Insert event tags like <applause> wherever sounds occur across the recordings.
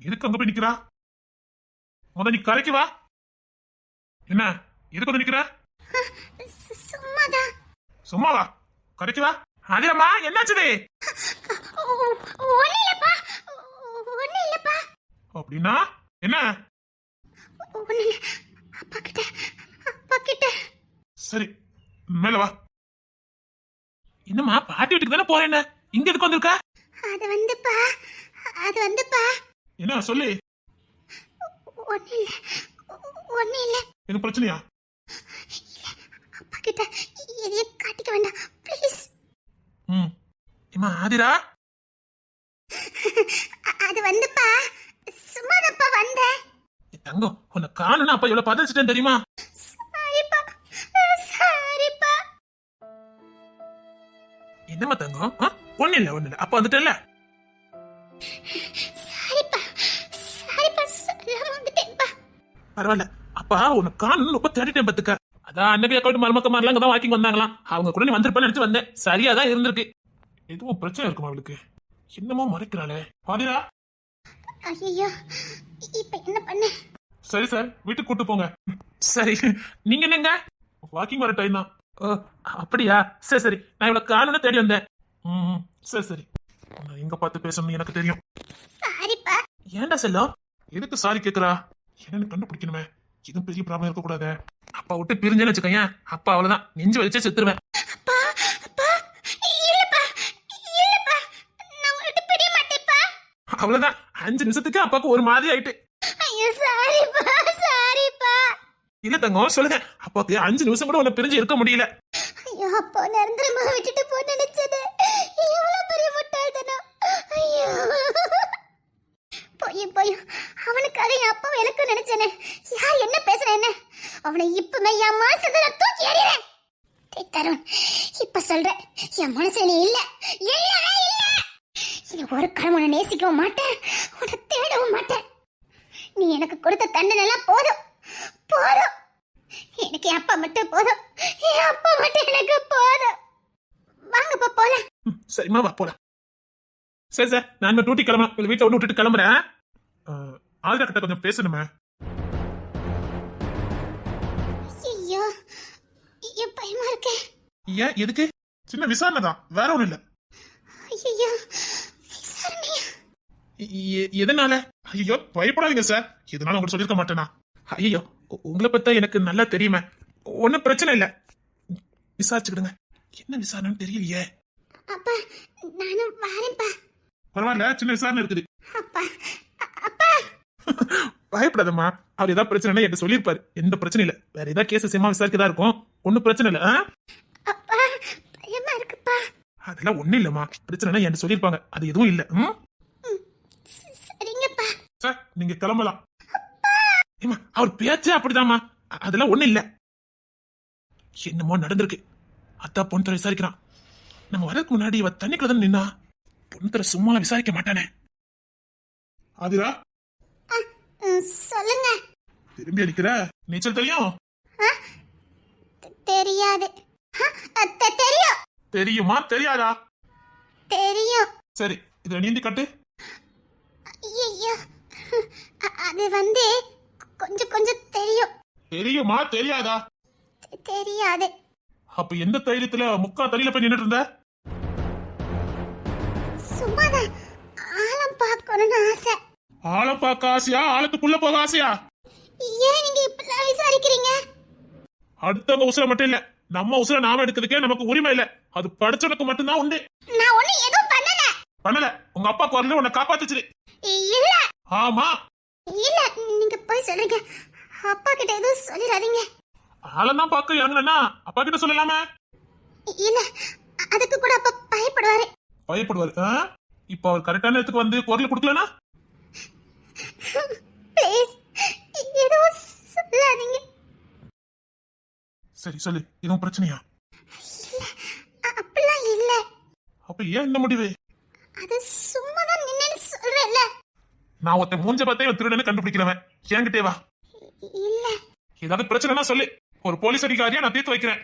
எதுக்கு அங்க போய் நிக்கிறா? முத நீ கரைக்கு வா. என்ன எதுக்கு வந்து நிக்கிற? சும்மாதான். சும்மா வா. கரைக்கு வா ஹாஜரம்மா என்னாச்சுது அப்படின்னா என்ன? சரி மேல வா. என்னம்மா பாட்டி வீட்டுக்கு தானே போறேன்னு? இங்க எதுக்கு வந்திருக்க? அது வந்துப்பா. என்ன? சொல்லு. ஒன்னும் இல்ல. எனக்கு பிரச்சனையா? அப்பா கிட்ட எதையும் காட்டிக்க வேண்டாம். ப்ளீஸ் ம். ஏமா ஆதிரா? அது வந்துப்பா. சும்மாதான்ப்பா வந்தேன். என் தங்கம் உன்னை காணும்னா அப்ப எவ்வளவு பதச்சிட்டேன் தெரியுமா? சாரிப்பா சாரிப்பா என்னம்மா தங்கம்? ஆ? ஒண்ணும் இல்ல ஒண்ணு இல்ல. அப்ப வந்துட்டேல்ல பரவாயில்ல. அப்பா உன்னை காணும்னு ரொம்ப தேடிட்டேன் பத்துக்க அதான் அன்னைக்கு அக்கௌண்ட் மருமக்க மாதிரிலாம் அங்கதான் வாக்கிங் வந்தாங்களாம். அவங்க கூட நீ வந்திருப்பேன்னு நினைச்சு வந்தேன். சரியா தான் இருந்திருக்கு. எதுவும் பிரச்சனை இருக்குமா அவளுக்கு? என்னமோ மறைக்கிறாளே. ஆதிரா ஐயோ இப்ப என்ன பண்ண? சரி சார் வீட்டுக்கு கூட்டு போங்க. சரி நீங்க என்னங்க? வாக்கிங் வர டைம் தான். ஓ அப்படியா? சரி சரி நான் இவ்வளவு காணும்னு தேடி வந்தேன். ம் சரி சரி. எங்க பார்த்து பேசணும்னு எனக்கு தெரியும். சாரிப்பா ஏன்டா செல்லம்? எதுக்கு சாரி கேக்குறா? என்னன்னு கண்டுபிடிக்கணுமே. எதுவும் பெரிய ப்ராப்ளம் இருக்கக்கூடாது. அப்பா விட்டு பிரிஞ்சேன்னு வச்சுக்கோங்க அப்பா அவ்வளவுதான். நெஞ்சு வலிச்சே செத்துருவேன். அவ்வளவுதான். அஞ்சு நிமிஷத்துக்கு அப்பாவுக்கு ஒரு மாதிரி ஆயிட்டு. ஐயோ சாரிப்பா சாரிப்பா. இல்ல தங்கம் சொல்லுங்க. அப்பாவுக்கு அஞ்சு நிமிஷம் கூட உன்னை பிரிஞ்சு இருக்க முடியல. ஐயோ அப்பா நிரந்தரமா விட்டுட்டு போ நினைச்சது எவ்வளவு பெரிய முட்டாள்தனம். ஐயோ. போய் போய் அவனுக்காக என் அப்பா எனக்கு நினைச்சேனே. யார் என்ன பேசுற என்ன? அவனை இப்பமே என் மனசுல நான் தூக்கி எறிறேன் டேய் தருண் இப்ப சொல்றேன் என் மனசுல நீ இல்ல. இல்லவே இல்ல. இனி ஒரு கணம் உன்னை நேசிக்கவும் மாட்டேன். உன்னை தேடவும் மாட்டேன். நீ எனக்கு கொடுத்த தண்டனை எல்லாம் போதும். போதும். எனக்கு என் அப்பா மட்டும் போதும். என் அப்பா மட்டும் எனக்கு போதும். வாங்கப்பா போலாம். சரிம்மா வா போலாம். சரி சார் நான் இனிமே டியூட்டி கிளம்பலாம் உங்க வீட்டை ஒன்று விட்டுட்டு கிளம்புறேன். ஆதிரா கிட்ட கொஞ்சம் பேசணுமே. ஐயோ பயமா இருக்கே. ஏன் எதுக்கு? சின்ன விசாரணை தான் வேற ஒண்ணும் இல்ல. ஐயோ எதனால? ஐயோ பயப்படாதீங்க சார் எதனால உங்களுக்கு சொல்லியிருக்க மாட்டேனா? ஐயோ உங்களை பத்த எனக்கு நல்லா தெரியுமே. ஒன்றும் பிரச்சனை இல்ல. விசாரிச்சுக்கிடுங்க. என்ன விசாரணைன்னு தெரியலையே. அப்பா நானும் வாரேன்ப்பா. பரவாயில்ல சின்ன விசாரணை இருக்குது. <laughs> பயப்படாதம்மா. அவர் ஏதாவது பிரச்சனை என்கிட்ட சொல்லியிருப்பாரு. எந்த பிரச்சனையும் இல்ல. வேற ஏதாவது கேஸ் விஷயமா விசாரிக்கதா இருக்கும். ஒன்றும் பிரச்சனை இல்ல அதெல்லாம் ஒண்ணும் இல்லம்மா. பிரச்சனை என்கிட்ட சொல்லியிருப்பாங்க. அது எதுவும் இல்ல சார் நீங்க கிளம்பலாம். ஏம்மா அவர் பேச்சே அப்படிதாம்மா. அதெல்லாம் ஒண்ணும் இல்ல. என்னமோ நடந்திருக்கு. அத்தா பொண்ணு விசாரிக்கிறான். நம்ம வரதுக்கு முன்னாடி இவ தண்ணிக்குள்ள தான் நின்னா? பொண்ணு சும்மா விசாரிக்க மாட்டானே. ஆதிரா? சொல்லுங்க. திரும்பி அடிக்கிற? நீச்சல் தெரியும்? தெரியாது. தெரியும். தெரியுமா? தெரியாதா? தெரியும். சரி இதுல நீந்தி கட்டு. ஐயோ அது வந்து கொஞ்சம் கொஞ்சம் தெரியும். தெரியுமா? தெரியாதா? தெரியாது. அப்ப எந்த தைரியத்துல முக்கா தண்ணியில போய் நின்னுட்டு இருந்த? பார்க்கணும்னு ஆசை. ஆழம் பார்க்க ஆசையா? ஆழத்துக்குள்ள போக ஆசையா? ஏன் நீங்க இப்படிலாம் விசாரிக்கிறீங்க? அடுத்தவங்க உசுர மட்டும் இல்ல. நம்ம உசுர நாம எடுக்கிறதுக்கே நமக்கு உரிமை இல்ல. அது படிச்சவனுக்கு மட்டும்தான் உண்டு. நான் ஒண்ணும் எதுவும் பண்ணல. பண்ணல. உங்க அப்பா குரல் உன்னை காப்பாத்துச்சு இல்ல. ஆமா. இல்ல நீங்க போய் சொல்றீங்க அப்பா கிட்ட எதுவும் சொல்லிடாதீங்க. தான் பார்க்க இறங்குனா அப்பா கிட்ட சொல்லலாமே? இல்ல. அதுக்கு கூட அப்பா பயப்படுவாரு. பயப்படுவாரு? இப்ப அவர் கரெக்டான இடத்துக்கு வந்து குரல் கொடுக்கலனா? சரி சொல்லு. எதுவும் பிரச்சனையா? அப்படிலாம் இல்ல. அப்ப ஏன் இந்த முடிவு? அது சும்மா தான் நின்னு சொல்றேன்ல. நான் ஒருத்தன் மூஞ்ச பார்த்தே இவன் திருடன்னு கண்டுபிடிக்கிறவன். என்கிட்டே வா. இல்ல. ஏதாவது பிரச்சனைனா சொல்லு. ஒரு போலீஸ் அதிகாரியா நான் தீர்த்து வைக்கிறேன்.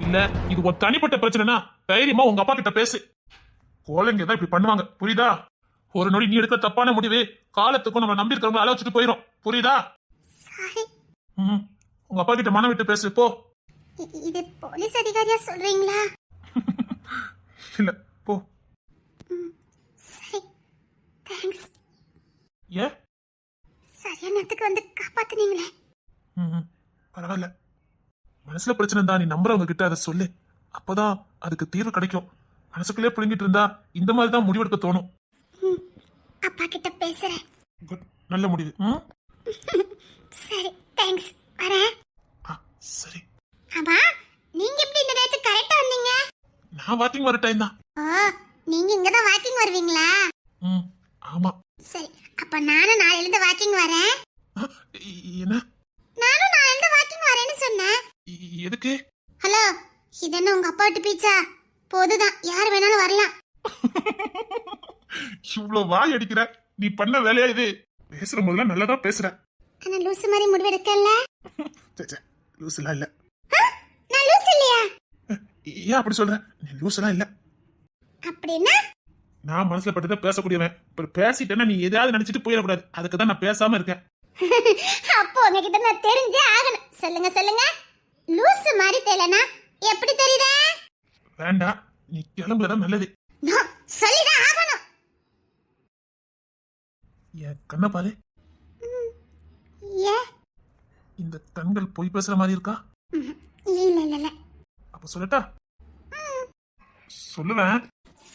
இல்ல இது ஒரு தனிப்பட்ட பிரச்சனைனா தைரியமா உங்க அப்பா கிட்ட பேசு. கோழைங்க தான் இப்படி பண்ணுவாங்க. புரியுதா? ஒரு நொடி நீ எடுக்கிற தப்பான முடிவு காலத்துக்கும் நம்ம நம்பி இருக்கிறவங்க அள வச்சுட்டு போயிடும் புரியுதா? ம் உங்க அப்பா கிட்ட மனம் விட்டு பேசு போ. இது போலீஸ் அதிகாரியா சொல்றீங்களா? <laughs> இல்ல போ. தேங்க்ஸ். ஏ? சரியான நேரத்துக்கு வந்து காப்பாத்துனீங்களே. ம் பரவாயில்ல. மனசுல பிரச்சனை தான் நீ நம்புறவங்க கிட்ட அதை சொல்லு. அப்பதான் அதுக்கு தீர்வு கிடைக்கும். மனசுக்குள்ளே புழுங்கிட்டு இருந்தா இந்த மாதிரி தான் முடிவெடுக்க தோணும். அப்பா கிட்ட பேசுறேன். குட் நல்ல முடிவு. ம்? <laughs> சரி தேங்க்ஸ் வரேன். ஆ சரி. ஆமா நீங்க எப்படி இந்த நேரத்துக்கு கரெக்டா வந்தீங்க? நான் வாக்கிங் வர டைம் தான். ஓ நீங்க இங்க தான் வாக்கிங் வருவீங்களா? ம் ஆமா. சரி அப்ப நானும் நாளையில இருந்து வாக்கிங் வரேன். ஆ, என்ன? நானும் நாளையில இருந்து வாக்கிங் வரேன்னு சொன்னேன். எதுக்கு? ஹலோ இது என்ன உங்க அப்பா விட்டு பீச்சா? போதுதான். யார் வேணாலும் வரலாம். <laughs> இவ்வளவு வாய் அடிக்கிற. நீ பண்ண வேலையா இது? பேசுற போதெல்லாம் நல்லதா பேசுற. ஆனா லூசு மாதிரி முடிவெடுக்கல? <laughs> சே, சே, லூசுலாம் இல்ல. நான் லூசு இல்லையா? ஏன் அப்படி சொல்ற? நீ லூசுலாம் இல்ல. அப்படின்னா? நான் மனசுல பட்டதை பேசக்கூடியவன். இப்ப பேசிட்டேன்னா நீ எதாவது நினைச்சிட்டு போயிடக்கூடாது. அதுக்கு தான் நான் பேசாம இருக்கேன். <laughs> அப்போ உங்ககிட்ட நான் தெரிஞ்சே ஆகணும். சொல்லுங்க சொல்லுங்க. லூசு மாதிரி தெரியலனா? எப்படி தெரியுதா? வேண்டாம் நீ கிளம்புறதா நல்லது. சொல்லிதான் ஆகணும். என் கண்ணை பாரு. இந்த கண்கள் பொய் பேசுற மாதிரி இருக்கா? இல்ல இல்ல இல்ல. அப்ப சொல்லட்டா? சொல்லுவேன்.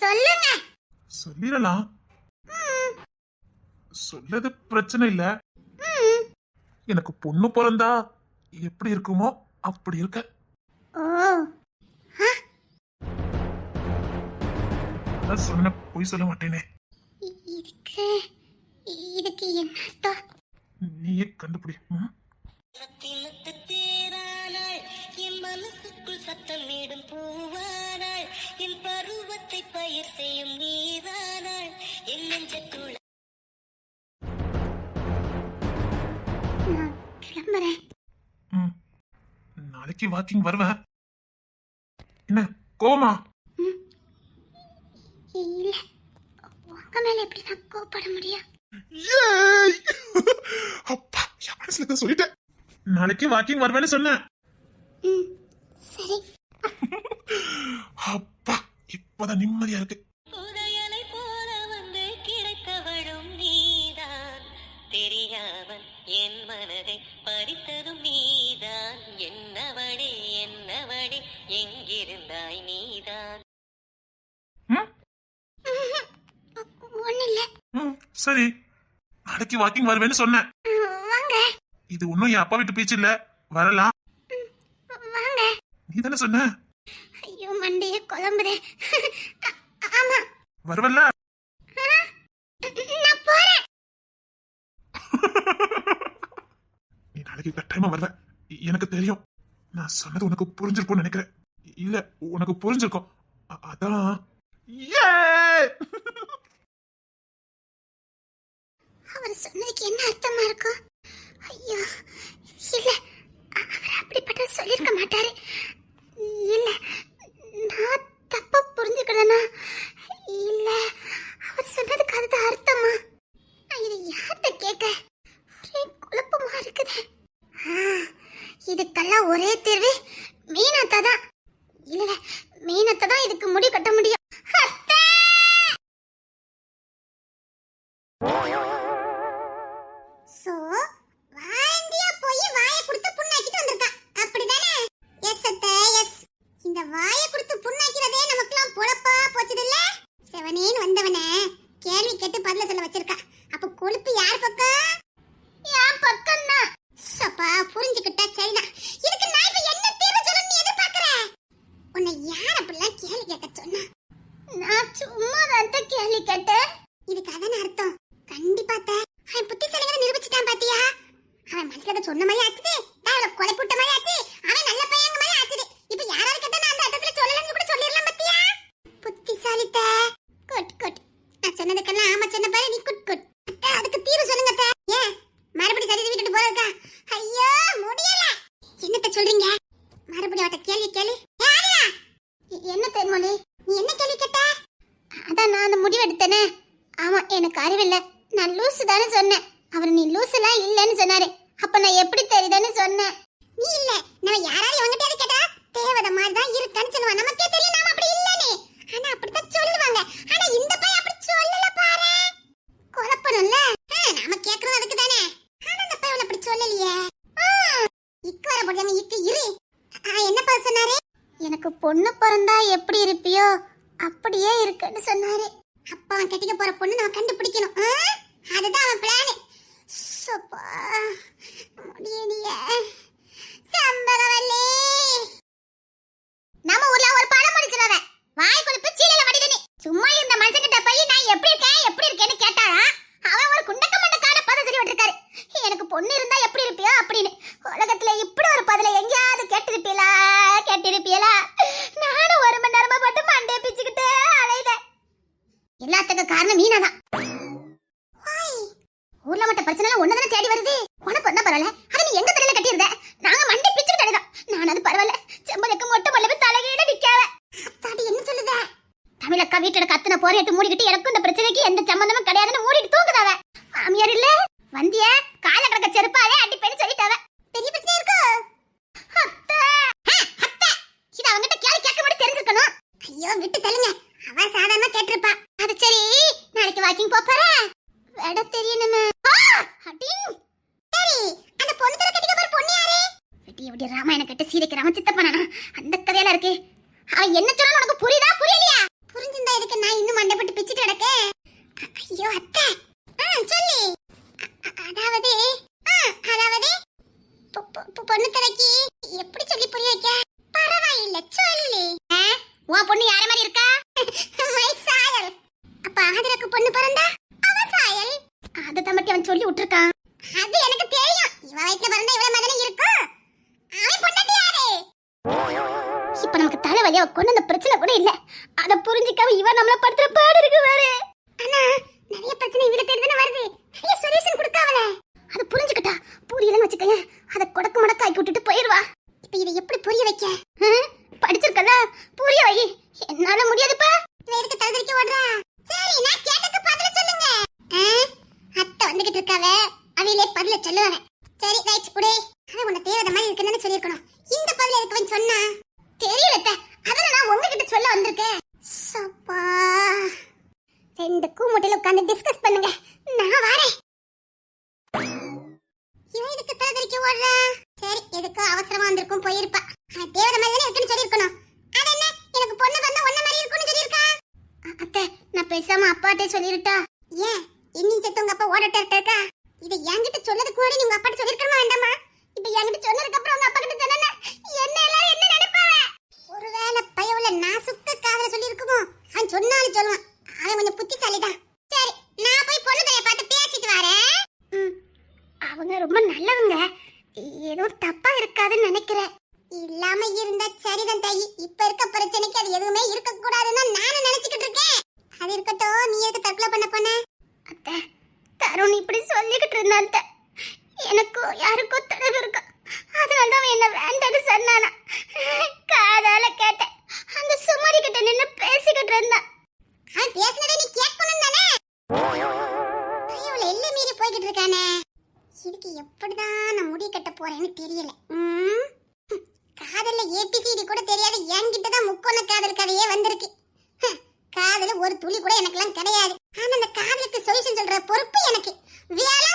சொல்லுங்க. சொல்லிடலாம். சொல்லது பிரச்சனை இல்ல. எனக்கு பொண்ணு பிறந்தா எப்படி இருக்குமோ அப்படி இருக்க. அதான் சொன்ன பொய் சொல்ல மாட்டேனே. இதுக்கு இதுக்கு என்ன அர்த்தம்? நீயே கண்டுபிடி. தேரானாள் என் மனசுக்குள் சத்தமிடும் பூவானாள் என் பருவத்தை பயிர் செய்யும் நீதானாள் என் நெஞ்சத்துள். நான் கிளம்புறேன். நாளைக்கு வாக்கிங் வருவேன் என்ன கோவமா? இல்ல. உங்க மேல எப்படி நான் கோபப்பட முடியும்! அப்பா மனசுல சொல்லிட்டேன். நாளைக்கு வாக்கிங் வருவேன்னு சொன்னேன். சரி. அப்பா இப்பதான் நிம்மதியா இருக்கு. சரி நாளைக்கு வாக்கிங் வருவேன்னு சொன்னேன். இது ஒன்றும் என் அப்பா வீட்டு பேச்சு இல்ல. வரலாம். நீ தானே சொன்ன? ஐயோ மண்டைய குழம்புதே ஆ- ஆமா. வருவல்ல? நான் போறேன். நீ நாளைக்கு கட்டாயமா வருவ. எனக்கு தெரியும். நான் சொன்னது உனக்கு புரிஞ்சிருக்கும்னு நினைக்கிறேன். இல்ல உனக்கு புரிஞ்சிருக்கும். அதான். ஏய்! அவர் சொன்னதுக்கு என்ன அர்த்தமா இருக்கும் ஐயோ இல்ல அவர் அப்படிப்பட்ட சொல்லிருக்க மாட்டாரு. இல்ல நான் தப்பா புரிஞ்சுக்கிறேனா? இல்லை அவர் சொன்னதுக்கு அதுதான் அர்த்தமா நான் இதை யார்கிட்ட கேட்க ஒரே குழப்பமா இருக்குது ஆ, இதுக்கெல்லாம் ஒரே தீர்வு மீனத்தை தான் இல்ல மீனத்தை தான் இதுக்கு முடிவு கட்ட முடியும் அத்தை! சோ வாண்டியா போய் வாயை கொடுத்து புண்ணாக்கிட்டு வந்திருக்கான் அப்படிதானே எஸ் அத்தை எஸ் இந்த வாயை கொடுத்து புண்ணாக்கிறதே நமக்குலாம் பொழப்பா போச்சதில்ல செவனேன்னு வந்தவன கேள்வி கேட்டு பதில சொல்ல வச்சிருக்கா. அப்ப கொழுப்பு யார் பக்கம் என் பக்கம் தான் சப்பா புரிஞ்சுக்கிட்டா சரிதான் இதுக்கு நான் இப்ப என்ன தீர்வு சொல்லணும் நீ எதிர்பார்க்கற உன்னை யார் அப்படிலாம் கேள்வி கேட்க சொன்னா நான் சும்மா தான் கேள்வி கேட்டேன் இதுக்கு அதான அர்த்தம் கண்டிப்பா அத்தை. அவன் புத்திசாலிகளை நிரூபிச்சுட்டான் பாத்தியா அவன் மனசுல அதை சொன்ன மாதிரி ஆச்சுது நான் அவளை கொலை புட்ட மாதிரி ஆச்சு அவன் நல்ல பையங்க மாதிரி ஆச்சுது இப்ப யாராவது கேட்டா நான் அந்த அர்த்தத்துல சொல்லலன்னு கூட சொல்லிடலாம் பாத்தியா புத்திசாலித்த குட் குட் நான் சொன்னதுக்கெல்லாம் ஆமா சொன்ன பாரு நீ குட் குட் அத்தை, அதுக்கு தீர்வு சொல்லுங்க அத்தை. ஏன் மறுபடி சரி விட்டுட்டு போறதுக்கா ஐயோ மூளை நீ என்ன கேள்வி கேட்ட அதான் நான் அந்த முடிவு எடுத்தேனே ஆமா எனக்கு அறிவில்லை நான் லூசு தானே சொன்னேன் அவர் நீ லூசுலாம் இல்லைன்னு சொன்னாரு அப்ப நான் எப்படி தெரியுதுன்னு சொன்னேன் நீ இல்ல நம்ம யாராவது இவங்கிட்ட கேட்டா தேவதை மாதிரி தான் இருக்கான்னு சொல்லுவான் நமக்கே தெரியும் நாம அப்படி இல்லனே ஆனா அப்படித்தான் சொல்லுவாங்க ஆனா இந்த பையன் அப்படி சொல்லல பாரு குழப்பணும்ல ஆ, நாம கேக்குறது அதுக்கு தானே ஆனா இந்த பையன் அப்படி சொல்லலையே ஆ, இக்கு வர போடாம இக்கு இரு ஆ, என்னப்பா சொன்னாரு எனக்கு பொண்ணு பிறந்தா எப்படி இருப்பியோ அப்படியே இருக்குன்னு சொன்னாரு. அப்பா அவன் கட்டிக்க போற பொண்ணு நம்ம கண்டுபிடிக்கணும். ஆ? அதுதான் அவன் பிளானு சப்பா முடியலையே. சம்பகவல்லி நம்ம ஊர்ல ஒரு பழம் சொல்லுவாங்க வாய் கொழுப்பு சீலையில வடிதனி சும்மா இருந்த மனுஷங்கிட்ட போய் நான் எப்படி இருக்கேன்? எப்படி இருக்கேன்னு கேட்டாரா அவன் ஒரு குண்டக்க மண்டக்கான பதில் சொல்லி விட்டுருக்காரு. எனக்கு பொண்ணு இருந்தா எப்படி இருப்பியோ? அப்படின்னு. உலகத்துல இப்படி ஒரு பதில எங்கேயாவது கேட்டிருப்பீங்களா கேட்டிருப்பீங்களா நானும் ஒரு மணி நேரமா போட்டு மண்டைய பிச்சுக்கிட்டு அலைதேன் எல்லாத்துக்கும் காரணம் மீனா தான் ஊர்ல மட்டும் பிரச்சனை எல்லாம் ஒண்ணுதானே தேடி வருது? உனக்கு வந்தா பரவாயில்ல? அது நீ எங்க தலையில கட்டியிருந்த? நாங்க மண்டி பிச்சுக்கிட்டு அழுதோம் நான் அது பரவாயில்ல. செம்பலுக்கு மொட்டை மல்லவே தலைகீழ நிக்காவ அத்தாடி என்ன சொல்லுத? தமிழக்கா வீட்டுல கத்துன போரையிட்டு மூடிக்கிட்டு எனக்கும் இந்த பிரச்சனைக்கு எந்த சம்பந்தமும் கிடையாதுன்னு மூடிட்டு தூங்குதாவ. மாமியார் இல்ல? வந்திய கால கிடக்க செருப்பாவே அடிப்பேன்னு சொல்லிட்டாவ பெரிய பிரச்சனை இருக்கு அத்தை ஆ, அத்தை இது அவங்கிட்ட கேள்வி கேட்க மட்டும் தெரிஞ்சிருக்கணும் ஐயோ விட்டு தள்ளுங்க அவ சாதாரணமா கேட்டிருப்பா அது சரி நாளைக்கு வாக்கிங் போப்பாரா வேட தெரியணுமே ஆ, அடிங். சரி அந்த பொண்ணு தர கட்டிக்க போற பொண்ணு யாரு விட்டி எப்படி ராமாயணம் கட்டு சீதைக்கு ராம சித்தப்பா நானா அந்த கதையில இருக்கு அவன் என்ன சொன்னா உனக்கு புரியுதா புரியலையா புரிஞ்சிருந்தா இதுக்கு நான் இன்னும் மண்டை பிச்சுட்டு கிடக்க ஐயோ அத்தை ஆ சொல்லு அ- அதாவது ஆ, அதாவது பொ- பொ- பொ- பொண்ணு தலைக்கு எப்படி சொல்லி புரிய வைக்க பரவாயில்ல சொல்லு உன் பொண்ணு யார மாதிரி இருக்கா மை சாயல் அப்ப ஆதரக்கு பொண்ணு பிறந்தா அவ சாயல் அதுதான் மட்டும் அவன் சொல்லி விட்டுருக்கான் அது எனக்கு தெரியும் இவ வயித்துல பிறந்தா இவள மாதிரி இருக்கும் அவன் பொண்டாட்டி யாரு இப்ப நமக்கு தலைவலியா கொண்டு அந்த பிரச்சனை கூட இல்ல அத புரிஞ்சுக்காம இவன் நம்மள படுத்துற பாடு இருக்கு வேற ஆனா நிறைய பிரச்சனை இவள தேடி தானே வருது நிறைய சொல்யூஷன் கொடுக்காவல அது புரிஞ்சுக்கிட்டா புரியலன்னு வச்சுக்கங்க மடக்கு கொடக்கு ஆக்கி விட்டுட்டு போயிடுவா இப்ப இதை எப்படி புரிய வைக்க? படிச்சிருக்கல புரிய வை. என்னால முடியாதுப்பா. இவ எதுக்கு தடுக்க ஓடுறா? சரி நான் கேட்டதுக்கு பதில சொல்லுங்க. ஆ? அத்தை வந்துகிட்டு இருக்காவ. அவையிலே பதில சொல்லுவாங்க. சரி ரைட் குடே அவன் உன்னை தேவத மாதிரி இருக்குன்னு சொல்லியிருக்கணும். இந்த பதில் எதுக்கு சொன்னா? தெரியல அத்தை. நான் உங்ககிட்ட சொல்ல வந்திருக்கேன். சப்பா. ரெண்டு கூமுட்டையில உட்காந்து டிஸ்கஸ் பண்ணுங்க. நான் வரேன். இவன் எதுக்கு தலைதறிக்க ஓடுற? சரி எதுக்கு அவசரமா வந்திருக்கும் போயிருப்பா. அவன் தேவதை மாதிரி தானே இருக்குன்னு சொல்லியிருக்கணும். அது என்ன? எனக்கு பொண்ணு வந்தா ஒன்ன மாதிரி இருக்கும்னு சொல்லியிருக்கா? அத்தை நான் பேசாம அப்பாட்டே சொல்லிருட்டா. ஏன்? இன்னி செத்து உங்க அப்பா ஓடட்டே இருக்கா இதை என்கிட்ட சொன்னதுக்கு முன்னாடி நீ உங்க அப்பாட்ட சொல்லிருக்கணுமா வேண்டாமா? இப்ப என்கிட்ட சொன்னதுக்கு அப்புறம் உங்க அப்பா கிட்ட சொன்னா என்ன எல்லாரும் என்ன நினைப்பாங்க ஒருவேளை பயவுல நான் சுத்த காதல சொல்லிருக்குமோ அவன் சொன்னாலும் சொல்லுவான். அவன் கொஞ்சம் புத்திசாலிதான். சரி நான் போய் பொண்ணு தலைய பார்த்து பேசிட்டு வரேன். ம், அவங்க ரொம்ப நல்லவங்க. ஏதோ தப்பா இருக்காதுன்னு நினைக்கிறேன். இல்லாம இருந்தா சரிதான் தாயி. இப்ப இருக்க பிரச்சனைக்கு அது எதுவுமே இருக்க கூடாதுன்னு நானும் நினைச்சுக்கிட்டு இருக்கேன். அது இருக்கட்டும். நீ எதுக்கு தற்கொலை பண்ண போன? அத்த தருண் இப்படி சொல்லிக்கிட்டு இருந்தான் அத்தை. எனக்கும் யாருக்கும் தொடர்பு இருக்கா. அதனால தான் என்ன வேண்டாம்னு சொன்னானா. காதால கேட்டேன். அந்த சுமதி கிட்ட நின்னு பேசிக்கிட்டு இருந்தான் அவன் பேசுனதை நீ கேட்கணும் தானே? இவ்வளவு மீறி போய்கிட்டு இருக்கானே. இதுக்கு எப்படிதான் நான் முடி கட்ட போறேன்னு தெரியல. காதல்ல ஏபிசிடி கூட தெரியாது. என்கிட்ட தான் முக்கோண காதல் கதையே வந்திருக்கு. காதல ஒரு துளி கூட எனக்கெல்லாம் கிடையாது. ஆனா அந்த காதலுக்கு சொல்யூஷன் சொல்ற பொறுப்பு எனக்கு. வேலை